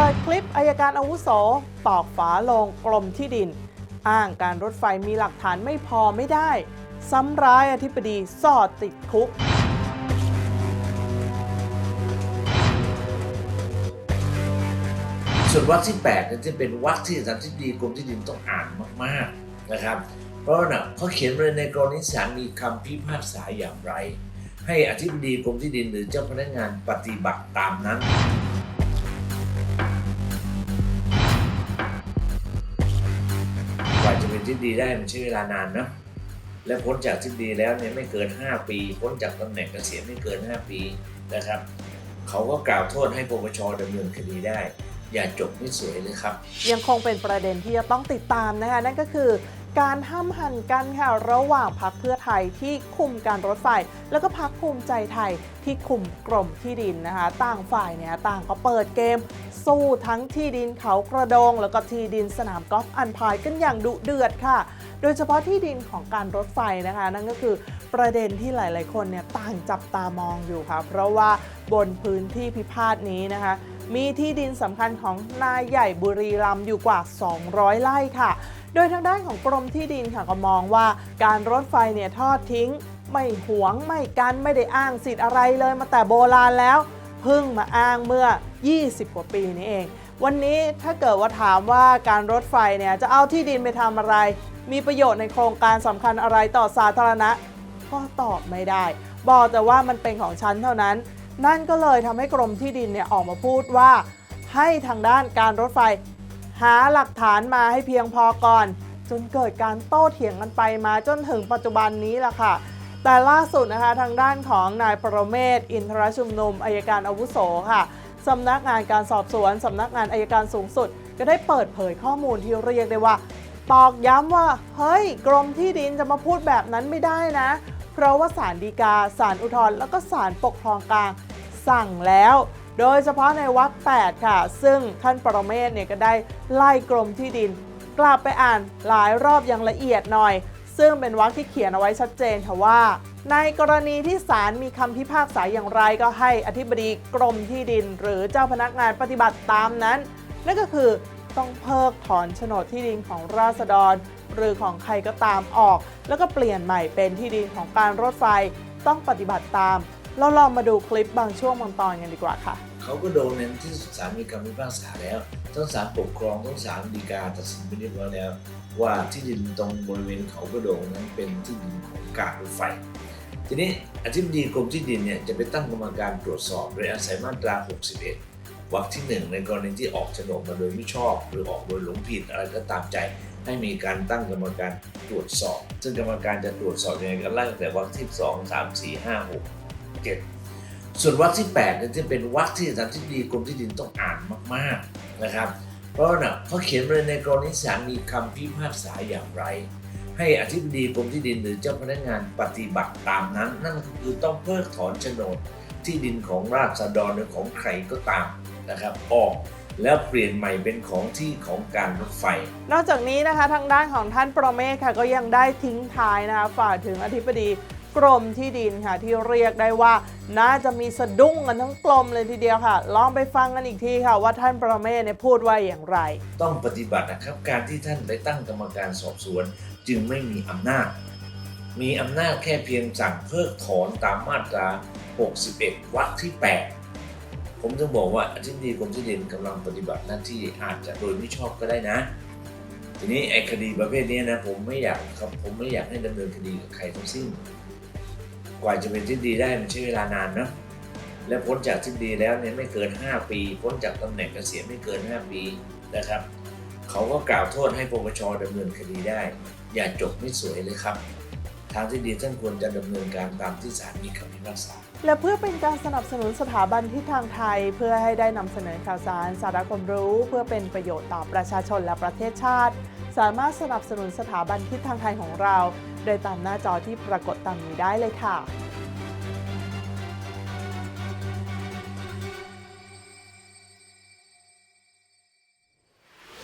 ปิดคลิปอายการอาวุโส ตอกฝาลงกรมที่ดิน อ้างการรถไฟมีหลักฐานไม่พอไม่ได้ ซ้ำร้ายอธิบดีสอดติดคุก ส่วนวรรคที่8เนี่ยจะเป็นวรรคที่ทางที่ดีกรมที่ดินต้องอ่านมากๆนะครับ เพราะว่าน่ะเขาเขียนไว้ในกรณีศาลมีคำพิพากษาอย่างไร ให้อธิบดีกรมที่ดินหรือเจ้าพนักงานปฏิบัติตามนั้น ที่ดีได้มันใช้เวลานานเนาะและพ้นจากที่ดีแล้วเนี่ยไม่เกิน 5 ปี พ้นจากตำแหน่งเกษียณไม่เกิน 5 ปีนะครับเขาก็กล่าวโทษให้ปปชดำเนินคดีได้ อย่าจบไม่สวยเลยครับ ยังคงเป็นประเด็นที่จะต้องติดตามนะคะ นั่นก็คือ การห้ามหันกันค่ะระหว่างพักเพื่อไทยที่คุมการรถไฟ แล้วก็พักภูมิใจไทยที่คุมกรมที่ดินนะคะ ต่างฝ่ายเนี่ยต่างก็เปิดเกม สู้ทั้งที่ดินเขากระโดง แล้วก็ที่ดินสนามกอล์ฟอันพายกันอย่างดุเดือดค่ะ โดยเฉพาะที่ดินของการรถไฟนะคะ นั่นก็คือประเด็นที่หลาย ๆ คนเนี่ยต่างจับตามองอยู่ค่ะ เพราะว่าบนพื้นที่พิพาทนี้นะคะมีที่ดินสำคัญของนายใหญ่บุรีรัมย์อยู่กว่า 200 ไร่ค่ะ โดยทางด้านของกรมที่ดินค่ะก็มองว่าการรถไฟเนี่ยทอดทิ้ง ไม่หวงไม่กันไม่ได้อ้างสิทธิ์อะไรเลยมาแต่โบราณแล้วเพิ่งมาอ้างเมื่อ 20 กว่าปีนี้เอง วันนี้ถ้าเกิดว่าถามว่าการรถไฟเนี่ยจะเอาที่ดินไปทำอะไร มีประโยชน์ในโครงการสำคัญอะไรต่อสาธารณะ ก็ตอบไม่ได้ บอกแต่ว่ามันเป็นของฉันเท่านั้น นั่นก็เลยทำให้กรมที่ดินเนี่ยออกมาพูดว่า ให้ทางด้านการรถไฟ หาหลักฐานมาให้เพียงพอก่อน จนเกิดการโต้เถียงกันไปมาจนถึงปัจจุบันนี้แหละค่ะ แต่ล่าสุดนะคะทางด้านของนายประเมศต์อินทรชุมนุมอายการอาวุโสค่ะสำนักงานการสอบสวนสำนักงานอายการสูงสุด ก็ได้เปิดเผยข้อมูลที่เรียกได้ว่า ตอกย้ำว่า เฮ้ย กรมที่ดินจะมาพูดแบบนั้นไม่ได้นะ เพราะว่าศาลฎีกาศาลอุทธรณ์แล้วก็ศาลปกครองกลาง สั่งแล้ว โดยเฉพาะในวรรค8ค่ะ ซึ่งท่านปรเมศเนี่ยก็ได้ไล่กรมที่ดิน กลับไปอ่านหลายรอบอย่างละเอียดหน่อย ซึ่งเป็นวรรคที่เขียนเอาไว้ชัดเจนค่ะว่า ในกรณีที่ศาลมีคำพิพากษาอย่างไรก็ให้อธิบดีกรมที่ดิน หรือเจ้าพนักงานปฏิบัติตามนั้น นั่นก็คือต้องเพิกถอนโฉนดที่ดินของราษฎร หรือของใครก็ตามออก แล้วก็เปลี่ยนใหม่เป็นที่ดินของการรถไฟต้องปฏิบัติตาม เราลองมาดูคลิปบางช่วงบางตอนกันดีกว่าค่ะ เขาก็โดนในที่สุดศาลมีคำพิพากษาแล้วทั้งศาลปกครองทั้งศาลฎีกาตัดสินไปเรียบร้อยแล้ว ว่าที่ดินตรงบริเวณเขากระโดงนั้นเป็นที่ดินของการรถไฟ ทีนี้อธิบดีกรมที่ดินเนี่ยจะไปตั้งกรรมการตรวจสอบโดยอาศัยมาตรา 61วรรคที่ 1 ในกรณีที่ออกโฉนดมาโดยไม่ชอบ หรือออกโดยหลงผิดอะไรก็ตามใจให้มีการตั้งกรรมการตรวจสอบ ซึ่งกรรมการจะตรวจสอบยังไงก็ไล่ตั้งแต่วรรคที่ 2 3 4 5 6 7 ส่วนวรรคที่8เนี่ยจะเป็นวรรคที่ทางที่ดีกรมที่ดินต้องอ่านมากๆนะครับ เพราะว่าน่ะเขาเขียนไว้ในกรณีศาลมีคำพิพากษาอย่างไร ให้อธิบดีกรมที่ดินหรือเจ้าพนักงานปฏิบัติตามนั้น นั่นก็คือต้องเพิกถอนโฉนดที่ดินของราษฎรหรือของใครก็ตามนะครับออกแล้วเปลี่ยนใหม่เป็นของที่ของการรถไฟ นอกจากนี้นะคะทางด้านของท่านประเมศค่ะก็ยังได้ทิ้งท้ายนะคะฝากถึงอธิบดี กรมที่ดินค่ะ ที่เรียกได้ว่า น่าจะมีสะดุ้งกันทั้งกรมเลยทีเดียวค่ะ ลองไปฟังกันอีกทีค่ะ ว่าท่านประเมศเนี่ยพูดว่าอย่างไร ต้องปฏิบัตินะครับ การที่ท่านได้ตั้งกรรมการสอบสวน จึงไม่มีอำนาจ มีอำนาจแค่เพียงสั่งเพิกถอนตามมาตรา 61 วรรคที่ 8 ผมจะบอกว่าอธิบดีกรมที่ดินกำลังปฏิบัติหน้าที่อาจจะโดยไม่ชอบก็ได้นะทีนี้ไอ้คดีประเภทนี้นะผมไม่อยากครับผมไม่อยากให้ดำเนินคดีกับใครทั้งสิ้น กว่าจะเป็นที่ดีได้มันใช้เวลานานเนอะและพ้นจากที่ดีแล้วเนี่ยไม่เกิน 5 ปี พ้นจากตำแหน่งเกษียณไม่เกิน 5 ปีนะครับ เขาก็กล่าวโทษให้ปปชดำเนินคดีได้ อย่าจบไม่สวยเลยครับ ทางที่ดีท่านควรจะดำเนินการตามที่ศาลมีคำพิพากษา และเพื่อเป็นการสนับสนุนสถาบันที่ทางไทย เพื่อให้ได้นำเสนอข่าวสารสาระความรู้ เพื่อเป็นประโยชน์ต่อประชาชนและประเทศชาติ สามารถสนับสนุนสถาบันทิศทางไทยของเรา โดยตามหน้าจอที่ปรากฏตามนี้ได้เลยค่ะ